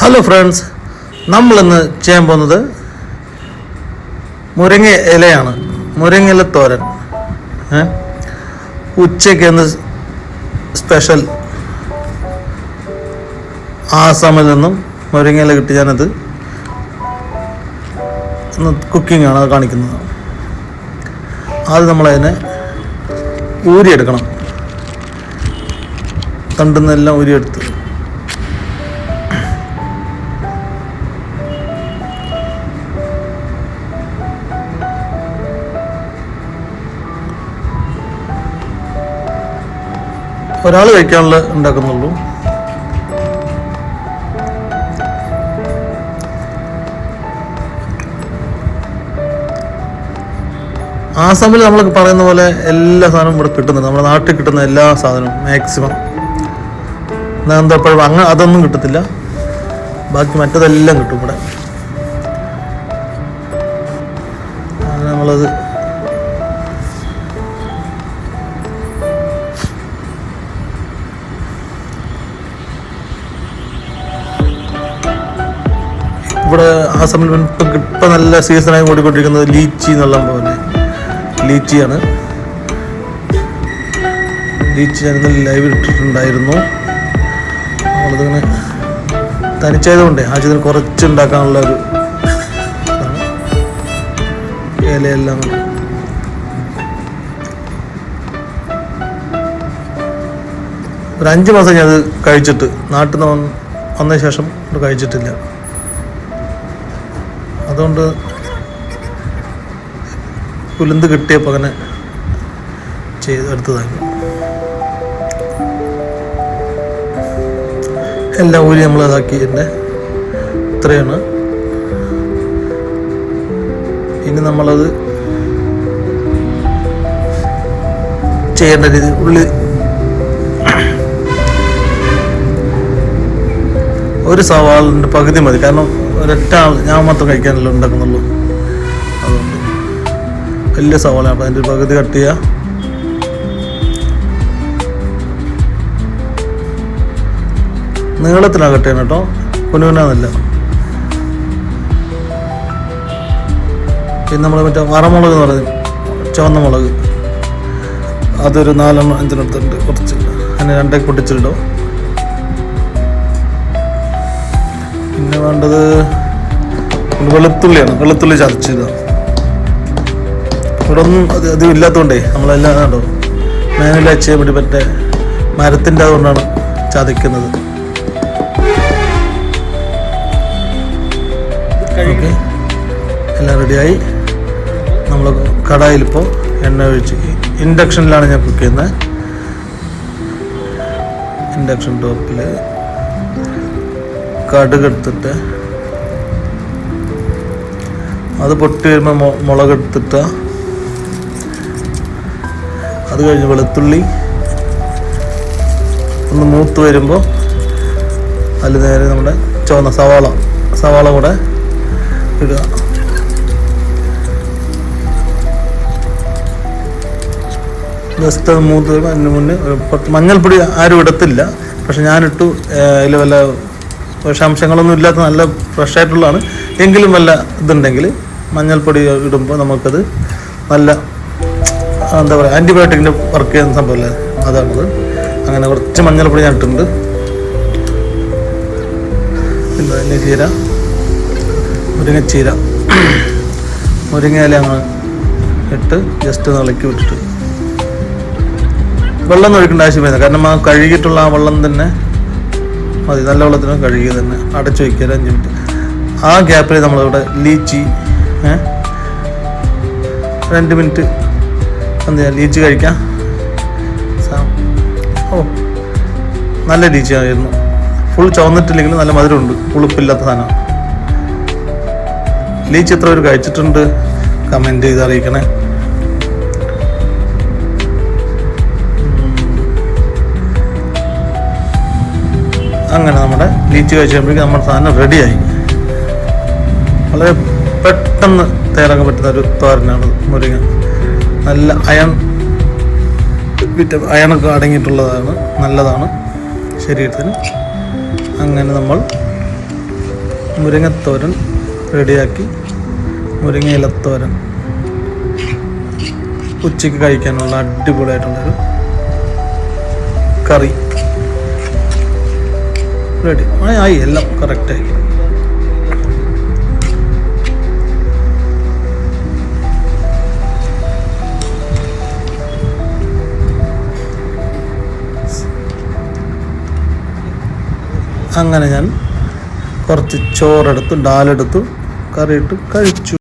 Hello friends നമ്മളിന്ന് ചെയ്യാൻ പോകുന്നത് മുരിങ്ങ ഇലയാണ്. മുരിങ്ങ ഇല തോരൻ. ഉച്ചയ്ക്ക് ഇന്ന് സ്പെഷ്യൽ ആസാമിൽ നിന്നും ഇല കിട്ടി ഞാനത് കുക്കിംഗ് ആണ് അത് കാണിക്കുന്നത്. അത് നമ്മളതിനെ ഊരിയെടുക്കണം. തണ്ടുന്നെല്ലാം ഊരിയെടുത്ത് ഒരാൾ കഴിക്കാനുള്ള ഉണ്ടാക്കുന്നുള്ളൂ. ആസാമിൽ നമ്മൾ പറയുന്ന പോലെ എല്ലാ സാധനവും ഇവിടെ കിട്ടുന്നുണ്ട്. നമ്മുടെ നാട്ടിൽ കിട്ടുന്ന എല്ലാ സാധനവും മാക്സിമം നേന്ത്രപ്പഴം അങ്ങ് അതൊന്നും കിട്ടത്തില്ല. ബാക്കി മറ്റതെല്ലാം കിട്ടും ഇവിടെ. ഇവിടെ ആസാമിൽ ഇപ്പം ഇപ്പം നല്ല സീസണായി ഓടിക്കൊണ്ടിരിക്കുന്നത് ലീച്ചി എന്നുള്ള പോലെ ലീച്ചിയാണ്. ലീച്ചി ഞാൻ ലൈവ് ഇട്ടിട്ടുണ്ടായിരുന്നു. നമ്മളിതിങ്ങനെ തനിച്ചായതുകൊണ്ടേ ആദ്യത്തിന് കുറച്ച് ഉണ്ടാക്കാനുള്ള ഒരു. ഇലയെല്ലാം ഒരു അഞ്ച് മാസം ഞാൻ അത് കഴിച്ചിട്ട് നാട്ടിൽ നിന്ന് വന്ന് ശേഷം കഴിച്ചിട്ടില്ല. അതുകൊണ്ട് പുലുന്ത് കിട്ടിയപ്പോൾ അങ്ങനെ ചെയ്തെടുത്തതാണ് എല്ലാം ഊരി നമ്മൾ ഇതാക്കിയതിന്റെ ഇത്രയാണ്. ഇനി നമ്മളത് ചെയ്യേണ്ട രീതി ഉള്ളി ഒരു സവാളിന്റെ പകുതി മതി. കാരണം ഒരൊറ്റ ആൾ ഞാൻ മാത്രം കഴിക്കാനല്ലോ ഉണ്ടാക്കുന്നുള്ളൂ. അതുകൊണ്ട് വലിയ സവാള അപ്പം അതിന്റെ പകുതി കട്ട് ചെയ്യുക നീളത്തിലാണ് കട്ട് ചെയ്യണം കേട്ടോ. പുനുവിനാന്നല്ല പിന്നെ നമ്മൾ മറ്റേ വറമുളക് എന്ന് പറയും. ചുവന്ന മുളക്. അതൊരു നാലെണ്ണം അഞ്ചെണ്ണം എടുത്തിട്ടുണ്ട്. കുറച്ച്. അതിന് രണ്ടേ പൊട്ടിച്ചിട്ടോ പിന്നെ വേണ്ടത് വെളുത്തുള്ളിയാണ്. വെളുത്തുള്ളി ചതച്ചത് ഇവിടെ ഒന്നും അത് അധികം ഇല്ലാത്തതുകൊണ്ടേ നമ്മളെല്ലാം കണ്ടോ? മാനുവൽ അച്ചേ വേണ്ടി മറ്റേ മരത്തിന്റെ അതുകൊണ്ടാണ് ചതയ്ക്കുന്നത്. ഓക്കെ. എല്ലാം റെഡിയായി. നമ്മൾ കടായിലിപ്പോൾ എണ്ണ ഒഴിച്ച് ഇൻഡക്ഷനിലാണ് ഞാൻ കുക്ക് ചെയ്യുന്നത്. ഇൻഡക്ഷൻ ടോപ്പിൽ കടുക് എടുത്തിട്ട് അത് പൊട്ടി വരുമ്പോൾ മുളകെടുത്തിട്ട് അത് കഴിഞ്ഞ് വെളുത്തുള്ളി ഒന്ന് മൂത്ത് വരുമ്പോൾ അതിൽ നേരെ നമ്മുടെ ചുവന്ന സവാള സവാള കൂടെ ഇടുക. ജസ്റ്റ് മൂത്ത് വരുമ്പോൾ അതിന് മുന്നേ മഞ്ഞൾപ്പൊടി ആരും ഇടത്തില്ല. പക്ഷെ ഞാനിട്ടു അതിൽ വല്ല വിഷാംശങ്ങളൊന്നും ഇല്ലാത്ത നല്ല ഫ്രഷ് ആയിട്ടുള്ളതാണ്. എങ്കിലും വല്ല ഇതുണ്ടെങ്കിൽ മഞ്ഞൾപ്പൊടി ഇടുമ്പോൾ നമുക്കത് നല്ല എന്താ പറയുക ആന്റിബയോട്ടിക്കിന്റെ വർക്ക് ചെയ്യുന്ന സംഭവമല്ലേ? അതാണത്. അങ്ങനെ കുറച്ച് മഞ്ഞൾപ്പൊടി ഞാൻ ഇട്ടിട്ടുണ്ട്. പിന്നെ അതിന് ചീര മുരിങ്ങച്ചീര മുരിങ്ങയില അങ്ങ് ഇട്ട് ജസ്റ്റ് ഇളക്കി വിട്ടിട്ട്. വെള്ളം ഒഴിക്കേണ്ട ആവശ്യം വരുന്നില്ല കാരണം ആ കഴുകിയിട്ടുള്ള ആ വെള്ളം തന്നെ മതി. നല്ല വെള്ളത്തിന് കഴുകി തന്നെ അടച്ചു വയ്ക്കുക ഒരു അഞ്ച് മിനിറ്റ്. ആ ഗ്യാപ്പിൽ നമ്മളിവിടെ ലീച്ചി? രണ്ട് മിനിറ്റ് എന്ത് ലീച്ചി കഴിക്കാം. ഓ നല്ല ലീച്ചിയായിരുന്നു. ഫുൾ ചുവന്നിട്ടില്ലെങ്കിൽ നല്ല മധുരമുണ്ട്. പുളിപ്പില്ലാത്ത സാധനം. ലീച്ച് എത്ര പേര് കഴിച്ചിട്ടുണ്ട്? കമന്റ് ചെയ്ത് അറിയിക്കണേ. അങ്ങനെ നമ്മുടെ ലീച്ച് കഴിച്ചപ്പോഴേക്കും നമ്മുടെ സാധനം റെഡിയായി വളരെ പെട്ടെന്ന് തയ്യാറാക്കാൻ പറ്റുന്ന ഒരു തോരനാണ് മുരിങ്ങ. നല്ല അയൺ വിറ്റ അയണൊക്കെ അടങ്ങിയിട്ടുള്ളതാണ് നല്ലതാണ് ശരീരത്തിന്. അങ്ങനെ നമ്മൾ മുരിങ്ങത്തോരൻ റെഡിയാക്കി മുരിങ്ങയിലത്തോരൻ ഉച്ചയ്ക്ക് കഴിക്കാനുള്ള അടിപൊളിയായിട്ടുള്ളൊരു കറി. റെഡി ആയി എല്ലാം കറക്റ്റായി അങ്ങനെ ഞാൻ കുറച്ച് ചോറെടുത്തു ഡാലെടുത്തു കറിയിട്ട് കഴിച്ചു.